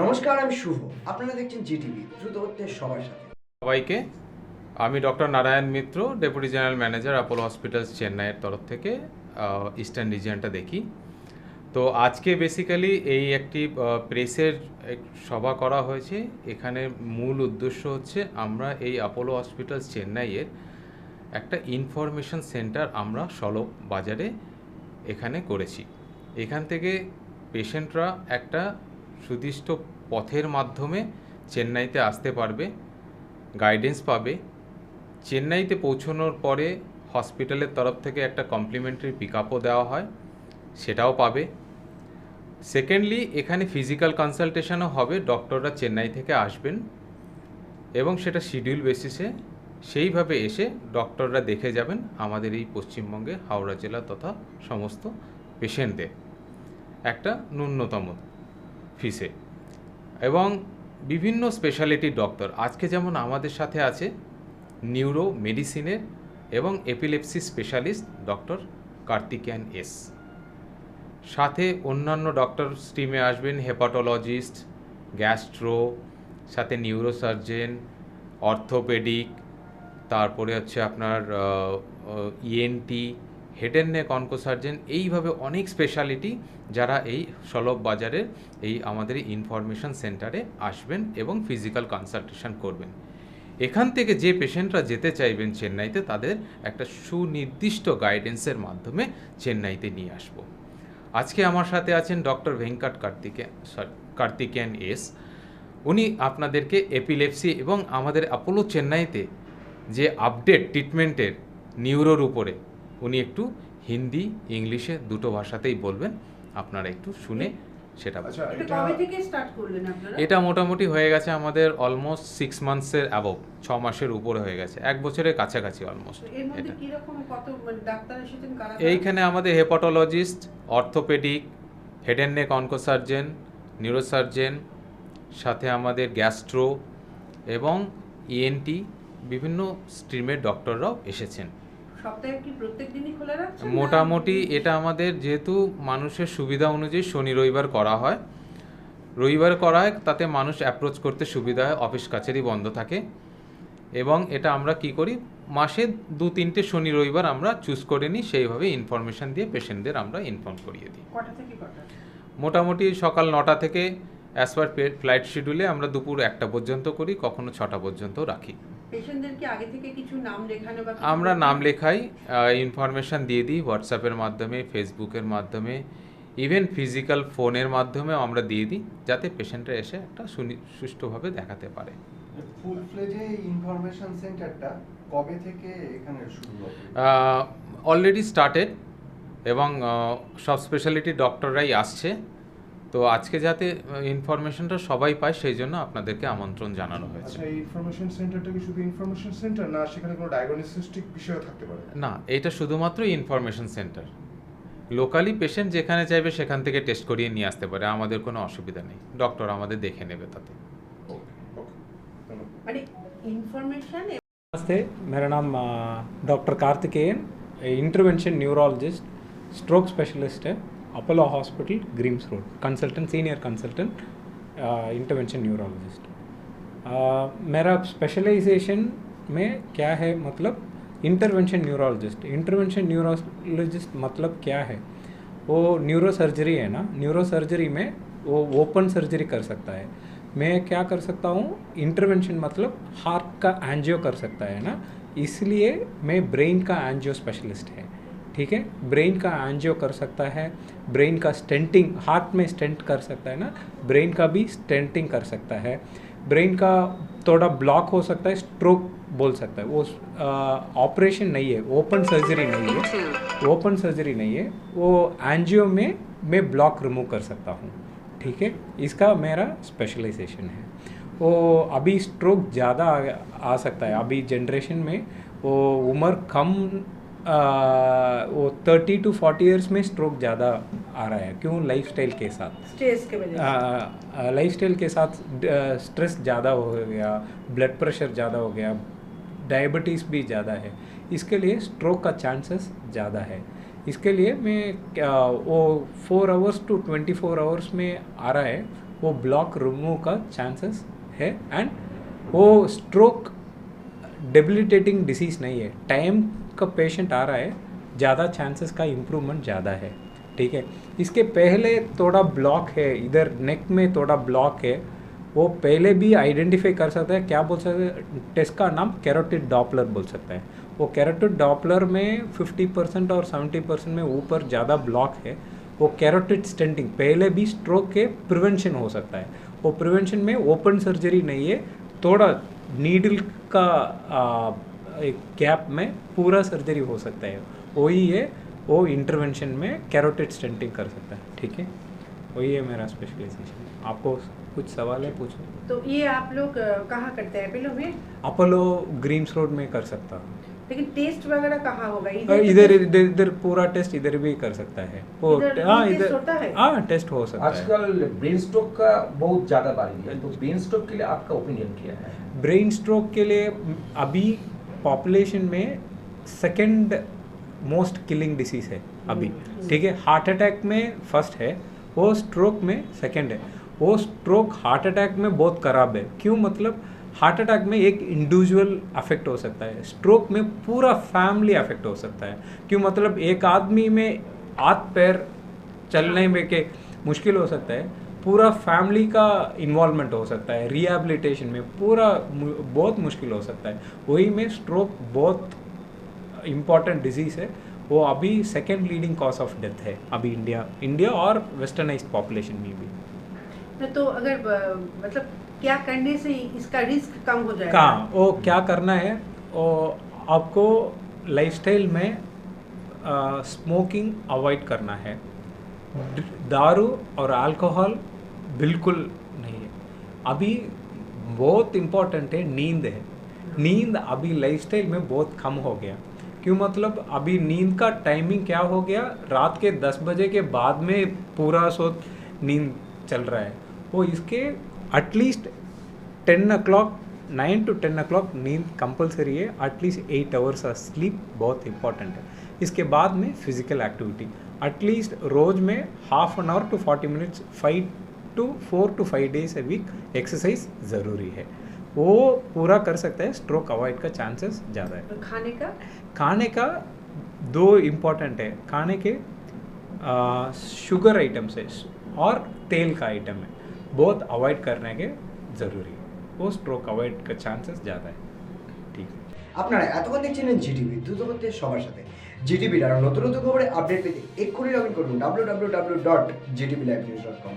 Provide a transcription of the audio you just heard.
নমস্কার, আমি শুভ। আপনারা দেখছেন জিটিভি, দ্রুত হচ্ছে সবার সাথে। সবাইকে, আমি doctor Narayan Mitra, deputy general manager, Apollo hospitals, চেন্নাইয়ের তরফ থেকে ইস্টার্ন রিজিয়নটা দেখি। তো আজকে বেসিক্যালি এই একটি প্রেসের সভা করা হয়েছে। এখানে মূল উদ্দেশ্য হচ্ছে, আমরা এই অ্যাপোলো হসপিটালস, চেন্নাইয়ের একটা ইনফরমেশন সেন্টার আমরা সলভ বাজারে এখানে করেছি। এখান থেকে পেশেন্টরা একটা সুদিষ্ট পথের মাধ্যমে চেন্নাইতে আসতে পারবে গাইডেন্স পাবে। চেন্নাইতে পৌঁছানোর পরে হসপিটালের তরফ থেকে একটা কমপ্লিমেন্টারি পিক আপও দেওয়া হয়, সেটাও পাবে। সেকেন্ডলি এখানে ফিজিক্যাল কনসালটেশনও হবে ডক্টররা চেন্নাই থেকে আসবেন এবং সেটা শিডিউল বেসিসে সেইভাবে এসে ডক্টররা দেখে যাবেন আমাদের এই পশ্চিমবঙ্গে, হাওড়া জেলা তথা সমস্ত পেশেন্টদের একটা ন্যূনতম। ফিসে। এবং বিভিন্ন স্পেশালিটি ডক্টর আজকে যেমন আমাদের সাথে আছে নিউরো মেডিসিনের এবং epilepsy specialist doctor Karthikeyan S. সাথে অন্যান্য ডক্টর স্ট্রিমে আসবেন হেপাটোলজিস্ট গ্যাস্ট্রো সাথে নিউরোসার্জেন অর্থোপেডিক তারপরে হচ্ছে আপনার ENT head and neck oncosurgeon এইভাবে অনেক স্পেশালিটি যারা এই সলভ বাজারের এই আমাদের ইনফরমেশন সেন্টারে আসবেন এবং ফিজিক্যাল কনসালটেশন করবেন। এখান থেকে যে পেশেন্টরা যেতে চাইবেন চেন্নাইতে, তাদের একটা সুনির্দিষ্ট গাইডেন্সের মাধ্যমে চেন্নাইতে নিয়ে আসব। আজকে আমার সাথে আছেন doctor Venkat Kartike sorry Karthikeyan S. উনি আপনাদেরকে এপিলেপসি এবং আমাদের অ্যাপোলো চেন্নাইতে যে আপডেট ট্রিটমেন্টের নিউরোর উপরে উনি একটু হিন্দি ইংলিশে দুটো ভাষাতেই বলবেন আপনারা একটু শুনে সেটা। আচ্ছা এটা এটা কবে থেকে স্টার্ট করলেন আপনারা এটা মোটামুটি হয়ে গেছে আমাদের অলমোস্ট সিক্স মান্থসের অ্যাবভ ছ মাসের উপরে হয়ে গেছে এক বছরের কাছাকাছি অলমোস্ট এটা কি রকম কত মানে? এইখানে আমাদের hepatologist orthopaedic head and neck oncosurgeon neurosurgeon সাথে আমাদের গ্যাস্ট্রো এবং ইএনটি বিভিন্ন স্ট্রিমের ডক্টররাও এসেছেন সপ্তাহে কি প্রত্যেক দিনই খোলা রাখছেন মোটামুটি এটা আমাদের যেহেতু মানুষের সুবিধা অনুযায়ী শনি রবিবার করা হয়। রবিবার করা হয় তাতে মানুষ অ্যাপ্রোচ করতে সুবিধা হয় অফিস কাছেরই বন্ধ থাকে। এবং এটা আমরা কি করি মাসে দু তিনটে শনি রবিবার আমরা চুজ করে নিই সেইভাবে ইনফরমেশন দিয়ে পেশেন্টদের আমরা ইনফর্ম করিয়ে দিই। মোটামুটি সকাল নটা থেকে অ্যাজ পার ফ্লাইট শিডিউলে আমরা দুপুর একটা পর্যন্ত করি কখনো ছটা পর্যন্ত রাখি। পেশেন্টদের আগে থেকে কিছু নাম লেখানো বা আমরা নাম লেখাই ইনফরমেশান দিয়ে দিই হোয়াটসঅ্যাপের মাধ্যমে ফেসবুকের মাধ্যমে ইভেন ফিজিক্যাল ফোনের মাধ্যমেও আমরা দিয়ে দিই যাতে পেশেন্টরা এসে একটা সুনি সুষ্ঠুভাবে দেখাতে পারে। ফুল ফ্লেজে ইনফরমেশন সেন্টারটা কবে থেকে এখানে শুরু অলরেডি স্টার্টেড এবং সব স্পেশালিটি ডক্টররাই আসছে। তো আজকে যাতে ইনফরমেশনটা সবাই পায় সেই জন্য আপনাদেরকে আমন্ত্রণ জানানো হয়েছে আচ্ছা এই ইনফরমেশন সেন্টারটা কি শুধু ইনফরমেশন সেন্টার না সেখানে কোনো ডায়াগনস্টিক বিষয় থাকতে পারে না এটা শুধুমাত্র ইনফরমেশন সেন্টার লোকালি পেশেন্ট যেখানে চাইবে সেখান থেকে টেস্ট করিয়ে নিয়ে আসতে পারে আমাদের কোনো অসুবিধা নেই ডক্টর আমাদের দেখে নেবে তাতে ওকে ওকে ধন্যবাদ মানে ইনফরমেশন नमस्ते मेरा नाम doctor Karthikeyan intervention neurologist stroke specialist है Apollo hospital Greams road consultant senior consultant intervention neurologist मेरा स्पेशलाइजेशन में क्या है? मतलब इंटरवेंशन न्यूरोलॉजिस्ट इंटरवेंशन न्यूरोलॉजिस्ट मतलब क्या है? वो न्यूरो सर्जरी है ना? न्यूरो सर्जरी में वो ओपन सर्जरी कर सकता है। मैं क्या कर सकता हूँ? इंटरवेंशन मतलब हार्ट का एंजियो कर सकता है ना? इसलिए मैं ब्रेन का एंजियो स्पेशलिस्ट है। ठीक है? ब्रेन का एंजियो कर सकता है ब्रेन का स्टेंटिंग हार्ट में स्टेंट कर सकता है ना? ब्रेन का भी स्टेंटिंग कर सकता है। ब्रेन का थोड़ा ब्लॉक हो सकता है स्ट्रोक बोल सकता है। वो ऑपरेशन नहीं है ओपन सर्जरी नहीं है। ओपन सर्जरी नहीं है। वो एंजियो में मैं ब्लॉक रिमूव कर सकता हूँ। ठीक है? इसका मेरा स्पेशलाइजेशन है। वो अभी स्ट्रोक ज़्यादा आ, आ सकता है। अभी जनरेशन में वो उम्र कम वो थर्टी टू फोर्टी ईयर्स में स्ट्रोक ज़्यादा आ रहा है। क्यों? लाइफस्टाइल के साथ। स्ट्रेस के वजह से। लाइफस्टाइल के साथ स्ट्रेस ज़्यादा हो गया ब्लड प्रेशर ज़्यादा हो गया डायबिटीज़ भी ज़्यादा है। इसके लिए स्ट्रोक का चांसेस ज़्यादा है। इसके लिए मैं क्या- वो four hours to twenty four hours में आ रहा है। वो ब्लॉक रिमूव का चांसेस है। एंड वो स्ट्रोक डेबिलिटेटिंग डिसीज नहीं है। टाइम का पेशेंट आ रहा है ज़्यादा चांसेस का इम्प्रूवमेंट ज़्यादा है ठीक है? इसके पहले थोड़ा ब्लॉक है इधर नेक में थोड़ा ब्लॉक है वो पहले भी आइडेंटिफाई कर सकता है क्या बोल सकते हैं? टेस्ट का नाम कैरोटिड डॉपलर बोल सकता है। वो कैरोटिड डॉपलर में 50 परसेंट और 70 परसेंट में ऊपर ज़्यादा ब्लॉक है वो कैरोटिड स्टेंटिंग पहले भी स्ट्रोक के प्रिवेंशन हो सकता है। वो प्रिवेंशन में ओपन सर्जरी नहीं है थोड़ा नीडल का आ, एक गैप में पूरा सर्जरी हो सकता है। वही है वो इंटरवेंशन में कैरोटिड स्टेंटिंग कर सकता है ठीक है? वही है मेरा स्पेशलाइजेशन आपको कुछ सवाल है पूछो। तो ये आप लोग कहाँ करते हैं? अपोलो में? अपोलो ग्रीम्स रोड में कर सकता हूँ। लेकिन टेस्ट वगैरह कहाँ होगा? इधर इधर इधर पूरा टेस्ट इधर भी कर सकता है। हाँ इधर होता है? हाँ टेस्ट हो सकता है। आजकल ब्रेन स्ट्रोक का बहुत ज़्यादा बारी है तो ब्रेन स्ट्रोक के लिए आपका ओपिनियन क्या है? ब्रेन स्ट्रोक के लिए अभी पॉपुलेशन में सेकेंड मोस्ट किलिंग डिसीज है अभी ठीक है? हार्ट अटैक में फ़र्स्ट है वो स्ट्रोक में सेकेंड है। वो स्ट्रोक हार्ट अटैक में बहुत खराब है। क्यों? मतलब हार्ट अटैक में एक इंडिविजुअल अफेक्ट हो सकता है। स्ट्रोक में पूरा फैमिली अफेक्ट हो सकता है। क्यों? मतलब एक आदमी में हाथ पैर चलने में के मुश्किल हो सकता है। पूरा फैमिली का इन्वॉल्वमेंट हो सकता है रिहैबिलिटेशन में पूरा बहुत मुश्किल हो सकता है। वही में स्ट्रोक बहुत इंपॉर्टेंट डिज़ीज़ है। वो अभी second leading cause of death है अभी इंडिया इंडिया और वेस्टर्नाइज पॉपुलेशन में भी। तो- अगर मतलब क्या करने से इसका रिस्क कम हो जाएगा? कहाँ? वो क्या करना है? वो आपको लाइफस्टाइल में स्मोकिंग अवॉइड करना है। दारू और अल्कोहल बिल्कुल नहीं है। अभी बहुत इम्पोर्टेंट है, नींद है। नींद अभी लाइफस्टाइल में बहुत कम हो गया। क्यों मतलब अभी नींद का टाइमिंग क्या हो गया? रात के 10 बजे के बाद में पूरा सो नींद चल रहा है। वो इसके at least ten o'clock nine to ten o'clock नींद कंपलसरी है। एटलीस्ट एट आवर्स का स्लीप बहुत इंपॉर्टेंट है। इसके बाद में फ़िज़िकल एक्टिविटी एटलीस्ट रोज में half an hour to forty minutes five two four two five days a week exercise ज़रूरी है वो पूरा कर सकता है स्ट्रोक अवॉइड का चांसेस ज़्यादा है तो खाने का खाने का दो इम्पोर्टेंट है खाने के शुगर आइटम्स है और तेल का आइटम है बहुत अवॉइड करने के ज़रूरी है वो स्ट्रोक अवॉइड का चांसेस ज़्यादा है ठीक है আপনারা এতক্ষণ দেখছিলেন জিটিভি দ্রুত হচ্ছে সবার সাথে জিটিভির আরও নতুন নতুন খবরে আপডেট পেতে এক্ষুনি লগ ইন করুন W W W dot GTV live news dot com